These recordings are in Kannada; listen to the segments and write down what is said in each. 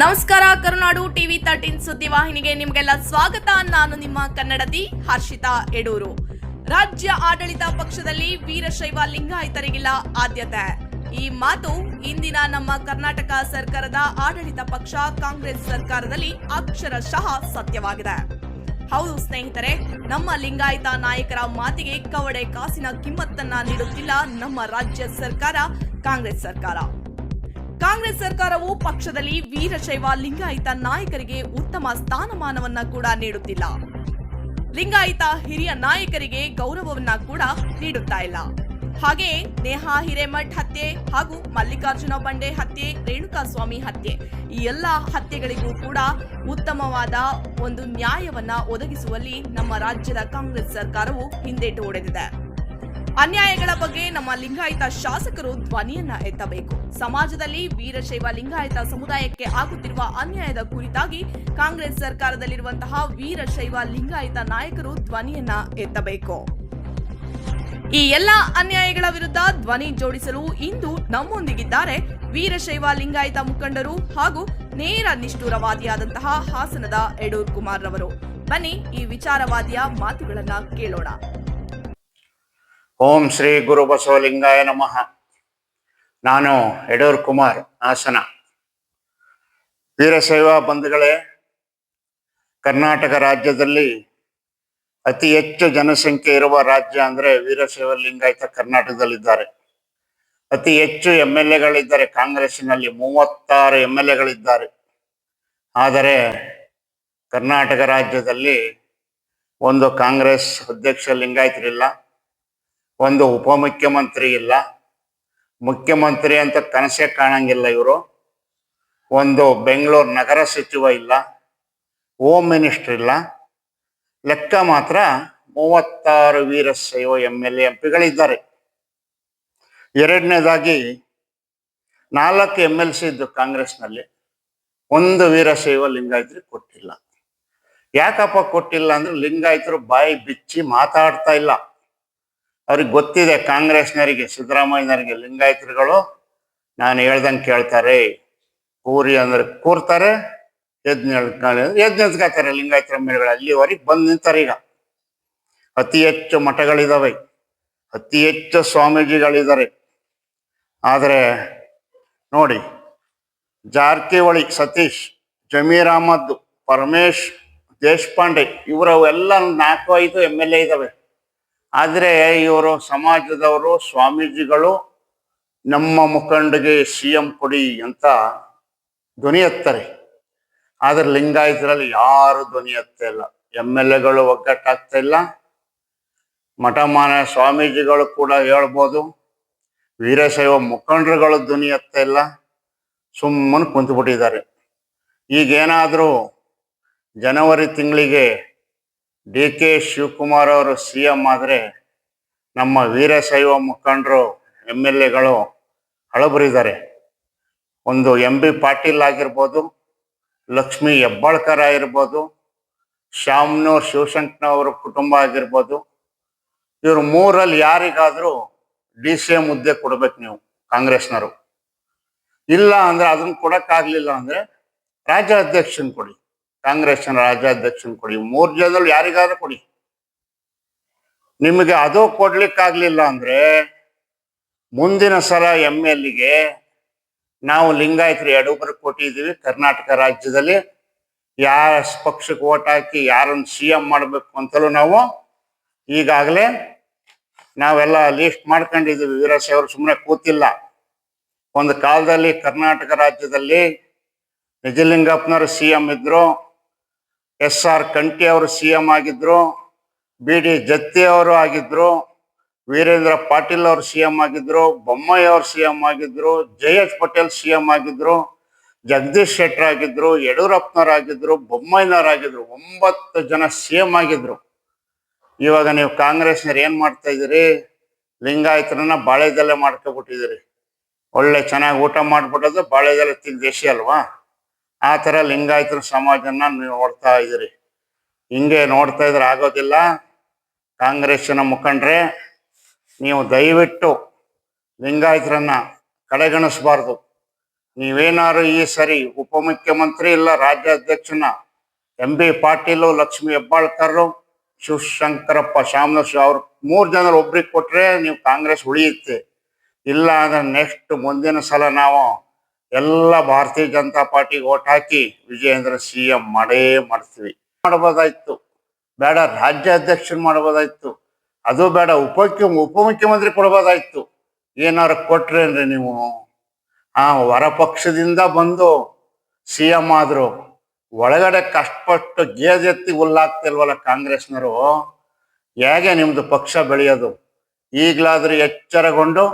ನಮಸ್ಕಾರ, ಕರುನಾಡು ಟಿವಿ ತರ್ಟೀನ್ ಸುದ್ದಿವಾಹಿನಿಗೆ ನಿಮಗೆಲ್ಲ ಸ್ವಾಗತ. ನಾನು ನಿಮ್ಮ ಕನ್ನಡತಿ ಹರ್ಷಿತಾ ಯಡೂರು ರಾಜ್ಯ ಆಡಳಿತ ಪಕ್ಷದಲ್ಲಿ ವೀರಶೈವ ಲಿಂಗಾಯತರಿಗಿಲ್ಲ ಆದ್ಯತೆ. ಈ ಮಾತು ಇಂದಿನ ನಮ್ಮ ಕರ್ನಾಟಕ ಸರ್ಕಾರದ ಆಡಳಿತ ಪಕ್ಷ, ಕಾಂಗ್ರೆಸ್ ಸರ್ಕಾರದಲ್ಲಿ ಅಕ್ಷರಶಃ ಸತ್ಯವಾಗಿದೆ. ಹೌದು ಸ್ನೇಹಿತರೆ, ನಮ್ಮ ಲಿಂಗಾಯತ ನಾಯಕರ ಮಾತಿಗೆ ಕವಡೆ ಕಾಸಿನ ಕಿಮ್ಮತ್ತನ್ನ ನೀಡುತ್ತಿಲ್ಲ ನಮ್ಮ ರಾಜ್ಯ ಸರ್ಕಾರ, ಕಾಂಗ್ರೆಸ್ ಸರ್ಕಾರ. ಕಾಂಗ್ರೆಸ್ ಸರ್ಕಾರವು ಪಕ್ಷದಲ್ಲಿ ವೀರಶೈವ ಲಿಂಗಾಯತ ನಾಯಕರಿಗೆ ಉತ್ತಮ ಸ್ಥಾನಮಾನವನ್ನ ಕೂಡ ನೀಡುತ್ತಿಲ್ಲ. ಲಿಂಗಾಯತ ಹಿರಿಯ ನಾಯಕರಿಗೆ ಗೌರವವನ್ನ ಕೂಡ ನೀಡುತ್ತಾ ಇಲ್ಲ. ಹಾಗೆಯೇ ನೇಹಾ ಹಿರೇಮಠ್ ಹತ್ಯೆ ಹಾಗೂ ಮಲ್ಲಿಕಾರ್ಜುನ ಬಂಡೆ ಹತ್ಯೆ, ರೇಣುಕಾಸ್ವಾಮಿ ಹತ್ಯೆ ಈ ಎಲ್ಲ ಹತ್ಯೆಗಳಿಗೂ ಕೂಡ ಉತ್ತಮವಾದ ಒಂದು ನ್ಯಾಯವನ್ನ ಒದಗಿಸುವಲ್ಲಿ ನಮ್ಮ ರಾಜ್ಯದ ಕಾಂಗ್ರೆಸ್ ಸರ್ಕಾರವು ಹಿಂದೇಟು ಹೊಡೆದಿದೆ. ಅನ್ಯಾಯಗಳ ಬಗ್ಗೆ ನಮ್ಮ ಲಿಂಗಾಯತ ಶಾಸಕರು ಧ್ವನಿಯನ್ನ ಎತ್ತಬೇಕು. ಸಮಾಜದಲ್ಲಿ ವೀರಶೈವ ಲಿಂಗಾಯತ ಸಮುದಾಯಕ್ಕೆ ಆಗುತ್ತಿರುವ ಅನ್ಯಾಯದ ಕುರಿತಾಗಿ ಕಾಂಗ್ರೆಸ್ ಸರ್ಕಾರದಲ್ಲಿರುವಂತಹ ವೀರಶೈವ ಲಿಂಗಾಯತ ನಾಯಕರು ಧ್ವನಿಯನ್ನ ಎತ್ತಬೇಕು. ಈ ಎಲ್ಲ ಅನ್ಯಾಯಗಳ ವಿರುದ್ಧ ಧ್ವನಿ ಜೋಡಿಸಲು ಇಂದು ನಮ್ಮೊಂದಿಗಿದ್ದಾರೆ ವೀರಶೈವ ಲಿಂಗಾಯತ ಮುಖಂಡರು ಹಾಗೂ ನೇರ ನಿಷ್ಠುರವಾದಿಯಾದಂತಹ ಹಾಸನದ ಯಡೂರ್ ಕುಮಾರ್ ರವರು ಬನ್ನಿ ಈ ವಿಚಾರವಾದಿಯ ಮಾತುಗಳನ್ನ ಕೇಳೋಣ. ಓಂ ಶ್ರೀ ಗುರು ಬಸವಲಿಂಗಾಯ ನಮಃ. ನಾನು ಯಡೂರ್ ಕುಮಾರ್ ಹಾಸನ. ವೀರಶೈವ ಬಂಧುಗಳೇ, ಕರ್ನಾಟಕ ರಾಜ್ಯದಲ್ಲಿ ಅತಿ ಹೆಚ್ಚು ಜನಸಂಖ್ಯೆ ಇರುವ ರಾಜ್ಯ ಅಂದ್ರೆ ವೀರಶೈವ ಲಿಂಗಾಯತ ಕರ್ನಾಟಕದಲ್ಲಿದ್ದಾರೆ. ಅತಿ ಹೆಚ್ಚು ಎಂ ಎಲ್ ಎಗಳಿದ್ದಾರೆ, ಕಾಂಗ್ರೆಸ್ಸಿನಲ್ಲಿ ಮೂವತ್ತಾರು ಎಂ ಎಲ್ ಎಗಳಿದ್ದಾರೆ. ಆದರೆ ಕರ್ನಾಟಕ ರಾಜ್ಯದಲ್ಲಿ ಒಂದು ಕಾಂಗ್ರೆಸ್ ಅಧ್ಯಕ್ಷ ಲಿಂಗಾಯತರಿಲ್ಲ. ಒಂದು ಉಪಮುಖ್ಯಮಂತ್ರಿ ಇಲ್ಲ. ಮುಖ್ಯಮಂತ್ರಿ ಅಂತ ಕನಸೇ ಕಾಣಂಗಿಲ್ಲ ಇವರು. ಒಂದು ಬೆಂಗಳೂರು ನಗರ ಸಚಿವ ಇಲ್ಲ. ಹೋಮ್ ಮಿನಿಸ್ಟರ್ ಇಲ್ಲ. ಲೆಕ್ಕ ಮಾತ್ರ ಮೂವತ್ತಾರು ವೀರಶೈವ ಎಂ ಎಲ್ ಎಂ ಪಿಗಳಿದ್ದಾರೆ ಎರಡನೇದಾಗಿ ನಾಲ್ಕು ಎಂ ಎಲ್ ಸಿ ಇದ್ದು ಕಾಂಗ್ರೆಸ್ನಲ್ಲಿ ಒಂದು ವೀರಶೈವ ಲಿಂಗಾಯತರು ಕೊಟ್ಟಿಲ್ಲ. ಯಾಕಪ್ಪ ಕೊಟ್ಟಿಲ್ಲ ಅಂದ್ರೆ ಲಿಂಗಾಯತರು ಬಾಯಿ ಬಿಚ್ಚಿ ಮಾತಾಡ್ತಾ ಇಲ್ಲ. ಅವ್ರಿಗೆ ಗೊತ್ತಿದೆ ಕಾಂಗ್ರೆಸ್ನವರಿಗೆ, ಸಿದ್ದರಾಮಯ್ಯನವರಿಗೆ ಲಿಂಗಾಯತರುಗಳು. ನಾನು ಹೇಳ್ದಂಗೆ ಕೇಳ್ತಾರೆ ಕೂರಿ ಅಂದ್ರೆ ಕೂರ್ತಾರೆ, ಎದ್ ಎದ್ ನಿಂತ್ಕೋತಾರೆ ಲಿಂಗಾಯತರ ಮೇಲೆಗಳು ಅಲ್ಲಿವರೆಗೆ ಬಂದು ನಿಂತಾರೆ ಈಗ. ಅತಿ ಹೆಚ್ಚು ಮಠಗಳಿದಾವೆ, ಅತಿ ಹೆಚ್ಚು ಸ್ವಾಮೀಜಿಗಳಿದ್ದಾರೆ ಆದರೆ ನೋಡಿ, ಜಾರಕಿಹೊಳಿ, ಸತೀಶ್, ಜಮೀರ್ ಅಹಮದ್, ಪರಮೇಶ್, ದೇಶಪಾಂಡೆ ಇವರವೆಲ್ಲ ನಾಲ್ಕು, ಐದು ಎಂ ಎಲ್ ಎ ಇದಾವೆ. ಆದರೆ ಇವರು ಸಮಾಜದವರು, ಸ್ವಾಮೀಜಿಗಳು, ನಮ್ಮ ಮುಖಂಡಗೆ ಸಿ ಎಂ ಕೊಡಿ ಅಂತ ಧ್ವನಿ ಎತ್ತಾರೆ. ಆದ್ರೆ ಲಿಂಗಾಯತರಲ್ಲಿ ಯಾರು ಧ್ವನಿ ಎತ್ತ ಇಲ್ಲ. ಎಂ ಎಲ್ ಎಗಳು ಒಗ್ಗಟ್ಟಾಗ್ತಾ ಇಲ್ಲ. ಮಠಮಾನ ಸ್ವಾಮೀಜಿಗಳು ಕೂಡ ಹೇಳ್ಬೋದು. ವೀರಶೈವ ಮುಖಂಡರುಗಳು ಧ್ವನಿ ಎತ್ತ ಇಲ್ಲ. ಸುಮ್ಮನೆ ಕುಂತುಬಿಟ್ಟಿದ್ದಾರೆ. ಈಗೇನಾದರೂ ಜನವರಿ ತಿಂಗಳಿಗೆ ಡಿ ಕೆ ಶಿವಕುಮಾರ್ ಅವರು ಸಿ ಎಂ ಆದರೆ ನಮ್ಮ ವೀರಶೈವ ಮುಖಂಡರು ಎಂ ಎಲ್ ಎಗಳು ಹಳಬರಿದ್ದಾರೆ. ಒಂದು ಎಂ ಬಿ ಪಾಟೀಲ್ ಆಗಿರ್ಬೋದು, ಲಕ್ಷ್ಮಿ ಹೆಬ್ಬಾಳ್ಕರ್ ಆಗಿರ್ಬೋದು ಶ್ಯಾಮ್ನೂರ್ ಶಿವಶಂಕರವ್ರ ಕುಟುಂಬ ಆಗಿರ್ಬೋದು, ಇವ್ರ ಮೂರಲ್ಲಿ ಯಾರಿಗಾದರೂ ಡಿ ಸಿ ಎಂ ಹುದ್ದೆ ಕೊಡ್ಬೇಕು ನೀವು, ಕಾಂಗ್ರೆಸ್ನವರು. ಇಲ್ಲ ಅಂದರೆ ಅದನ್ನ ಕೊಡೋಕ್ಕಾಗಲಿಲ್ಲ ಅಂದರೆ ರಾಜ್ಯಾಧ್ಯಕ್ಷನ್ ಕೊಡಿ. ಕಾಂಗ್ರೆಸ್ನ ರಾಜ್ಯಾಧ್ಯಕ್ಷನ್ ಕೊಡಿ. ಮೂರ್ ಜನದಲ್ಲಿ ಯಾರಿಗಾದ್ರೂ ಕೊಡಿ. ನಿಮಗೆ ಅದು ಕೊಡ್ಲಿಕ್ಕಾಗ್ಲಿಲ್ಲ ಅಂದ್ರೆ ಮುಂದಿನ ಸಲ ಎಂ ಗೆ ನಾವು ಲಿಂಗಾಯತರು ಎರಡೂಬರು ಕೊಟ್ಟಿದ್ದೀವಿ. ಕರ್ನಾಟಕ ರಾಜ್ಯದಲ್ಲಿ ಯಾರ ಪಕ್ಷಕ್ಕೆ ಓಟ್ ಹಾಕಿ ಯಾರನ್ನು ಸಿ ಎಂ ಮಾಡಬೇಕು ಅಂತಲೂ ನಾವು ಈಗಾಗಲೇ ನಾವೆಲ್ಲ ಲೀಸ್ಟ್ ಮಾಡ್ಕೊಂಡಿದ್ದೀವಿ. ವೀರಶೈವರು ಸುಮ್ಮನೆ ಕೂತಿಲ್ಲ. ಒಂದು ಕಾಲದಲ್ಲಿ ಕರ್ನಾಟಕ ರಾಜ್ಯದಲ್ಲಿ ನಿಜಲಿಂಗಪ್ಪನವರು ಸಿ ಎಂ ಇದ್ರು. ಎಸ್ ಆರ್ ಕಂಠಿ ಅವರು ಸಿ ಎಂ ಆಗಿದ್ರು, ಬಿ ಡಿ ಜತ್ತಿ ಅವರು ಆಗಿದ್ರು, ವೀರೇಂದ್ರ ಪಾಟೀಲ್ ಅವರು ಸಿ ಎಂ ಆಗಿದ್ರು, ಬೊಮ್ಮಾಯಿ ಅವರು ಸಿ ಎಂ ಆಗಿದ್ರು ಜಯೇಶ್ ಪಟೇಲ್ ಸಿ ಎಂ ಆಗಿದ್ರು, ಜಗದೀಶ್ ಶೆಟ್ಟರ್ ಆಗಿದ್ರು ಯಡಿಯೂರಪ್ಪನವ್ರು ಆಗಿದ್ರು ಬೊಮ್ಮಾಯಿನವ್ರು ಆಗಿದ್ರು ಒಂಬತ್ತು ಜನ ಸಿ ಎಂ ಆಗಿದ್ರು. ಇವಾಗ ನೀವು ಕಾಂಗ್ರೆಸ್ನವ್ರು ಏನ್ ಮಾಡ್ತಾ ಇದ್ದೀರಿ? ಲಿಂಗಾಯತರನ್ನ ಬಾಳೆದಲ್ಲೇ ಮಾಡ್ಕೊಬಿಟ್ಟಿದ್ದೀರಿ. ಒಳ್ಳೆ ಚೆನ್ನಾಗಿ ಊಟ ಮಾಡಿಬಿಡೋದು ಬಾಳೆದಲ್ಲೇ ತಿಂದು ದೇಶಿ ಅಲ್ವಾ? ಆ ಥರ ಲಿಂಗಾಯತರ ಸಮಾಜನ ನೋಡ್ತಾ ಇದ್ದೀರಿ. ಹಿಂಗೆ ನೋಡ್ತಾ ಇದ್ರೆ ಆಗೋದಿಲ್ಲ. ಕಾಂಗ್ರೆಸ್ಸಿನ ಮುಖಂಡ್ರೆ, ನೀವು ದಯವಿಟ್ಟು ಲಿಂಗಾಯತರನ್ನ ಕಡೆಗಣಿಸಬಾರ್ದು. ನೀವೇನಾರು ಈ ಸರಿ ಉಪಮುಖ್ಯಮಂತ್ರಿ ಇಲ್ಲ, ರಾಜ್ಯಾಧ್ಯಕ್ಷನ ಎಂ ಬಿ ಪಾಟೀಲು, ಲಕ್ಷ್ಮಿ ಹೆಬ್ಬಾಳ್ಕರ್, ಶಿವಶಂಕರಪ್ಪ ಶಾಮನೂರ್ ಅವ್ರ ಮೂರು ಜನ ಒಬ್ರಿಗೆ ಕೊಟ್ರೆ ನೀವು ಕಾಂಗ್ರೆಸ್ ಉಳಿಯುತ್ತೆ. ಇಲ್ಲ ಅಂದ್ರೆ ನೆಕ್ಸ್ಟ್ ಮುಂದಿನ ಸಲ ನಾವು ಎಲ್ಲ ಭಾರತೀಯ ಜನತಾ ಪಾರ್ಟಿಗೆ ಓಟ್ ಹಾಕಿ ವಿಜಯೇಂದ್ರ ಸಿ ಎಂ ಮಾಡೇ ಮಾಡ್ತೀವಿ. ಮಾಡ್ಬೋದಾಯ್ತು. ಬೇಡ ರಾಜ್ಯಾಧ್ಯಕ್ಷರು ಮಾಡ್ಬೋದಾಯ್ತು. ಅದು ಬೇಡ ಉಪಮುಖ್ಯ, ಉಪಮುಖ್ಯಮಂತ್ರಿ ಕೊಡ್ಬೋದಾಯ್ತು. ಏನಾರು ಕೊಟ್ರೇನ್ರಿ ನೀವು, ಆ ಹೊರ ಪಕ್ಷದಿಂದ ಬಂದು ಸಿ ಎಂ ಆದ್ರು ಒಳಗಡೆ ಕಷ್ಟಪಟ್ಟು ಗೇಜೆತ್ತಿ ಹುಲ್ಲಾಗ್ತಿಲ್ವಲ್ಲ ಕಾಂಗ್ರೆಸ್ನವರು? ಹೇಗೆ ನಿಮ್ದು ಪಕ್ಷ ಬೆಳೆಯೋದು? ಈಗಲಾದ್ರೂ ಎಚ್ಚರಗೊಂಡು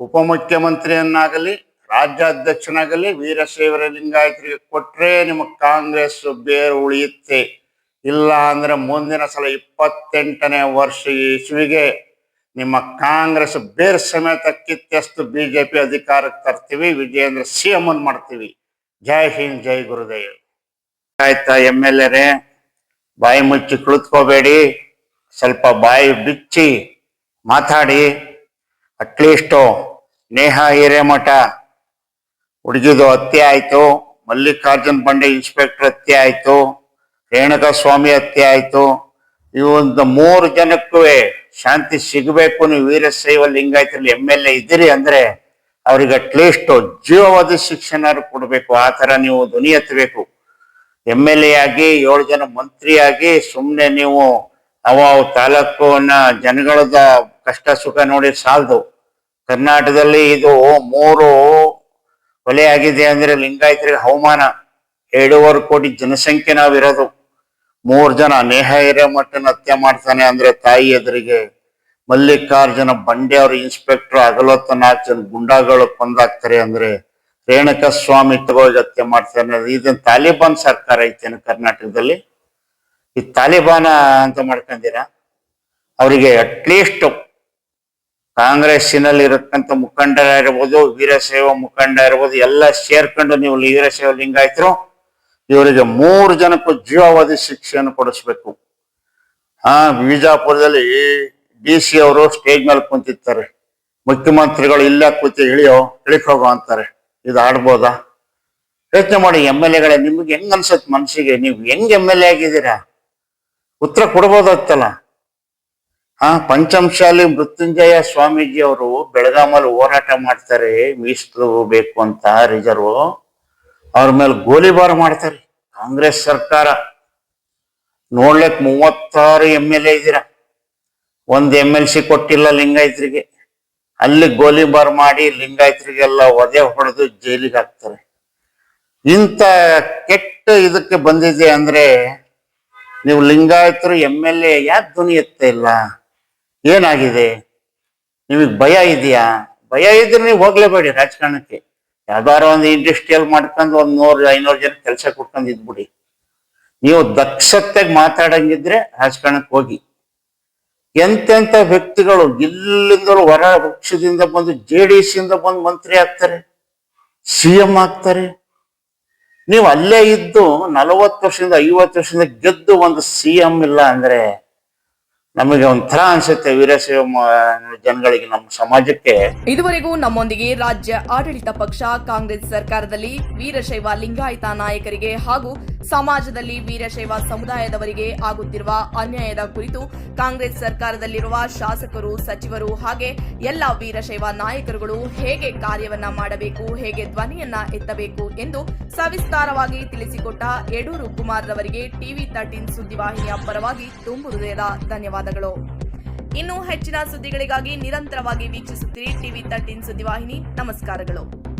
ಉಪಮುಖ್ಯಮಂತ್ರಿಯನ್ನಾಗಲಿ ರಾಜ್ಯಾಧ್ಯಕ್ಷನಾಗಲಿ ವೀರಶೈವರ ಲಿಂಗಾಯತರಿಗೆ ಕೊಟ್ರೆ ನಿಮ್ಮ ಕಾಂಗ್ರೆಸ್ ಬೇರು ಉಳಿಯುತ್ತೆ. ಇಲ್ಲ ಅಂದ್ರೆ ಮುಂದಿನ ಸಲ ಇಪ್ಪತ್ತೆಂಟನೇ ವರ್ಷ ಇಸುವಿಗೆ ನಿಮ್ಮ ಕಾಂಗ್ರೆಸ್ ಬೇರ್ ಸಮೇತ ಕಿತ್ತೆಸ್ತು ಬಿಜೆಪಿ ಅಧಿಕಾರಕ್ಕೆ ತರ್ತೀವಿ, ವಿಜಯೇಂದ್ರ ಸಿ ಎಂ ಮಾಡ್ತೀವಿ. ಜೈ ಹಿಂದ್, ಜೈ ಗುರುದೇವ್. ಆಯ್ತಾ ಎಂ ಎಲ್ ಎರೇ ಬಾಯಿ ಮುಚ್ಚಿ ಕುಳಿತ್ಕೋಬೇಡಿ. ಸ್ವಲ್ಪ ಬಾಯಿ ಬಿಚ್ಚಿ ಮಾತಾಡಿ. At least Neha Hiremath. ಹುಡುಗಿದು ಹತ್ಯೆ ಆಯ್ತು, ಮಲ್ಲಿಕಾರ್ಜುನ್ ಬಂಡೆ ಇನ್ಸ್ಪೆಕ್ಟರ್ ಹತ್ಯೆ ಆಯ್ತು, ರೇಣುಕಾ ಸ್ವಾಮಿ ಹತ್ಯೆ ಆಯ್ತು. ಈ ಮೂರು ಜನಕ್ಕೂ ಶಾಂತಿ ಸಿಗಬೇಕು, ನೀವು ವೀರಶೈವ ಲಿಂಗಾಯತಲ್ಲಿ ಎಂ ಎಲ್ ಎ ಇದ್ದೀರಿ ಅಂದ್ರೆ ಅವ್ರಿಗೆ ಅಟ್ಲೀಸ್ಟ್ ಜೀವವಾದ ಶಿಕ್ಷಣ ಕೊಡಬೇಕು. ಆ ತರ ನೀವು ಧ್ವನಿ ಎತ್ತಬೇಕು. ಎಂ ಎಲ್ ಎ ಆಗಿ, ಏಳು ಜನ ಮಂತ್ರಿಯಾಗಿ ಸುಮ್ಮನೆ ನೀವು ಅವ ತಾಲೂಕನ್ನ ಜನಗಳದ ಕಷ್ಟ ಸುಖ ನೋಡಿ ಸಾಲದು. ಕರ್ನಾಟಕದಲ್ಲಿ ಇದು ಮೂರು ಕೊಲೆ ಆಗಿದೆ ಅಂದ್ರೆ ಲಿಂಗಾಯತರಿಗೆ ಅವಮಾನ. ಎರಡೂವರೆ ಕೋಟಿ ಜನಸಂಖ್ಯೆ ನಾವಿರೋದು. ಮೂರ್ ಜನ ನೇಹ ಹಿರೇಮಠನ ಹತ್ಯೆ ಮಾಡ್ತಾನೆ ಅಂದ್ರೆ ತಾಯಿ ಎದುರಿಗೆ ಮಲ್ಲಿಕಾರ್ಜುನ ಬಂಡೆ ಅವ್ರ ಇನ್ಸ್ಪೆಕ್ಟರ್ ಅಗಲೊತ್ತ ನಾಲ್ಕು ಜನ ಗುಂಡಾಗಳು ಕೊಂದಾಕ್ತಾರೆ ಅಂದ್ರೆ ರೇಣುಕಾ ಸ್ವಾಮಿ ತಗೋಗಿ ಹತ್ಯೆ ಮಾಡ್ತಾರೆ ಇದನ್ನ ತಾಲಿಬಾನ್ ಸರ್ಕಾರ ಐತೇನು ಕರ್ನಾಟಕದಲ್ಲಿ. ಈ ತಾಲಿಬಾನ ಅಂತ ಮಾಡ್ಕೊಂಡಿರ? ಅವರಿಗೆ ಅಟ್ಲೀಸ್ಟ್ ಕಾಂಗ್ರೆಸ್ಸಿನಲ್ಲಿ ಇರತಕ್ಕಂಥ ಮುಖಂಡರಾಗಿರ್ಬೋದು, ವೀರಶೈವ ಮುಖಂಡ ಇರ್ಬೋದು ಎಲ್ಲ ಸೇರ್ಕೊಂಡು ನೀವು ವೀರಶೈವ ಲಿಂಗಾಯತರು, ಇವರಿಗೆ ಮೂರು ಜನಕ್ಕೂ ಜೀವಾವಧಿ ಶಿಕ್ಷೆಯನ್ನು ಕೊಡಿಸ್ಬೇಕು. ಆ ಬಿಜಾಪುರದಲ್ಲಿ ಡಿ ಸಿ ಅವರು ಸ್ಟೇಜ್ ಮೇಲೆ ಕುಂತಿರ್ತಾರೆ. ಮುಖ್ಯಮಂತ್ರಿಗಳು ಇಲ್ಲ ಕೂತಿ ಇಳಿಯೋ, ಇಳಿಕ್ ಹೋಗೋ ಅಂತಾರೆ. ಇದು ಆಡ್ಬೋದಾ? ಯೋಚನೆ ಮಾಡಿ, ಎಂ ಎಲ್ ಎಗಳೇ, ನಿಮ್ಗೆ ಹೆಂಗ್ ಅನ್ಸತ್ ಮನ್ಸಿಗೆ ನೀವು ಹೆಂಗ್ ಎಂ ಎಲ್ ಎ ಆಗಿದ್ದೀರಾ? ಉತ್ತರ ಕೊಡ್ಬೋದತ್ತಲ್ಲ ಆ ಪಂಚಮಶಾಲಿ ಮೃತ್ಯುಂಜಯ ಸ್ವಾಮೀಜಿ ಅವರು ಬೆಳಗಾಮಲ್ಲಿ ಹೋರಾಟ ಮಾಡ್ತಾರೆ, ಮೀಸಲು ಬೇಕು ಅಂತ ರಿಜರ್ವ್. ಅವ್ರ ಮೇಲೆ ಗೋಲಿಬಾರ್ ಮಾಡ್ತಾರೆ, ಕಾಂಗ್ರೆಸ್ ಸರ್ಕಾರ. ನೋಡ್ಲಿಕ್ ಮೂವತ್ತಾರು ಎಂ ಎಲ್ ಎ ಇದ್ದೀರಾ? ಒಂದ್ ಎಂ ಎಲ್ ಸಿ ಕೊಟ್ಟಿಲ್ಲ ಲಿಂಗಾಯತ್ರಿಗೆ. ಅಲ್ಲಿ ಗೋಲಿಬಾರ್ ಮಾಡಿ ಲಿಂಗಾಯತರಿಗೆಲ್ಲ ಒದೆ ಹೊಡೆದು ಜೈಲಿಗೆ ಹಾಕ್ತಾರೆ. ಇಂಥ ಕೆಟ್ಟ ಇದಕ್ಕೆ ಬಂದಿದೆ ಅಂದ್ರೆ ನೀವು ಲಿಂಗಾಯತರು ಎಂ ಎಲ್ ಎ ಯಾಕೆ ಧ್ವನಿ ಎತ್ತ ಇಲ್ಲ? ಏನಾಗಿದೆ? ನಿಮಗೆ ಭಯ ಇದೆಯಾ? ಭಯ ಇದ್ರೆ ನೀವು ಹೋಗ್ಲೇಬೇಡಿ ರಾಜಕಾರಣಕ್ಕೆ. ಯಾವ್ದಾರು ಒಂದು ಇಂಡಸ್ಟ್ರಿಯಲ್ ಮಾಡ್ಕೊಂಡು ಒಂದ್ ನೂರ್, ಐನೂರು ಜನ ಕೆಲಸ ಕೊಟ್ಕೊಂಡು ಇದ್ಬಿಡಿ. ನೀವು ದಕ್ಷತೆಗೆ ಮಾತಾಡಂಗಿದ್ರೆ ರಾಜಕಾರಣಕ್ಕೆ ಹೋಗಿ. ಎಂತೆಂತ ವ್ಯಕ್ತಿಗಳು ಇಲ್ಲಿಂದಲೂ ಹೊರ ಪಕ್ಷದಿಂದ ಬಂದು ಜೆ ಡಿ ಎಸ್ ಇಂದ ಬಂದು ಮಂತ್ರಿ ಆಗ್ತಾರೆ, ಸಿ ಎಂ ಆಗ್ತಾರೆ. ನೀವು ಅಲ್ಲೇ ಇದ್ದು ನಲವತ್ತು ವರ್ಷದಿಂದ ಐವತ್ತು ವರ್ಷದಿಂದ ಗೆದ್ದು ಒಂದು ಸಿ ಎಂ ಇಲ್ಲ ಅಂದ್ರೆ ನಮಗೆ ಒಂಥರ ಅನ್ಸುತ್ತೆ ವೀರಶೈವ ಜನಗಳಿಗೆ ನಮ್ಮ ಸಮಾಜಕ್ಕೆ. ಇದುವರೆಗೂ ನಮ್ಮೊಂದಿಗೆ ರಾಜ್ಯ ಆಡಳಿತ ಪಕ್ಷ, ಕಾಂಗ್ರೆಸ್ ಸರ್ಕಾರದಲ್ಲಿ ವೀರಶೈವ ಲಿಂಗಾಯತ ನಾಯಕರಿಗೆ ಹಾಗೂ ಸಮಾಜದಲ್ಲಿ ವೀರಶೈವ ಸಮುದಾಯದವರಿಗೆ ಆಗುತ್ತಿರುವ ಅನ್ಯಾಯದ ಕುರಿತು ಕಾಂಗ್ರೆಸ್ ಸರ್ಕಾರದಲ್ಲಿರುವ ಶಾಸಕರು, ಸಚಿವರು ಹಾಗೆ ಎಲ್ಲ ವೀರಶೈವ ನಾಯಕರುಗಳು ಹೇಗೆ ಕಾರ್ಯವನ್ನ ಮಾಡಬೇಕು, ಹೇಗೆ ಧ್ವನಿಯನ್ನ ಎತ್ತಬೇಕು ಎಂದು ಸವಿಸ್ತಾರವಾಗಿ ತಿಳಿಸಿಕೊಟ್ಟ ಯಡೂರು ಕುಮಾರ್ ರವರಿಗೆ ಟಿವಿ ತರ್ಟೀನ್ ಸುದ್ದಿವಾಹಿನಿಯ ಪರವಾಗಿ ತುಂಬು ಹೃದಯದ ಧನ್ಯವಾದಗಳು. ಇನ್ನೂ ಹೆಚ್ಚಿನ ಸುದ್ದಿಗಳಿಗಾಗಿ ನಿರಂತರವಾಗಿ ವೀಕ್ಷಿಸುತ್ತಿರಿ ಟಿವಿ ತರ್ಟೀನ್ ಸುದ್ದಿವಾಹಿನಿ. ನಮಸ್ಕಾರಗಳು.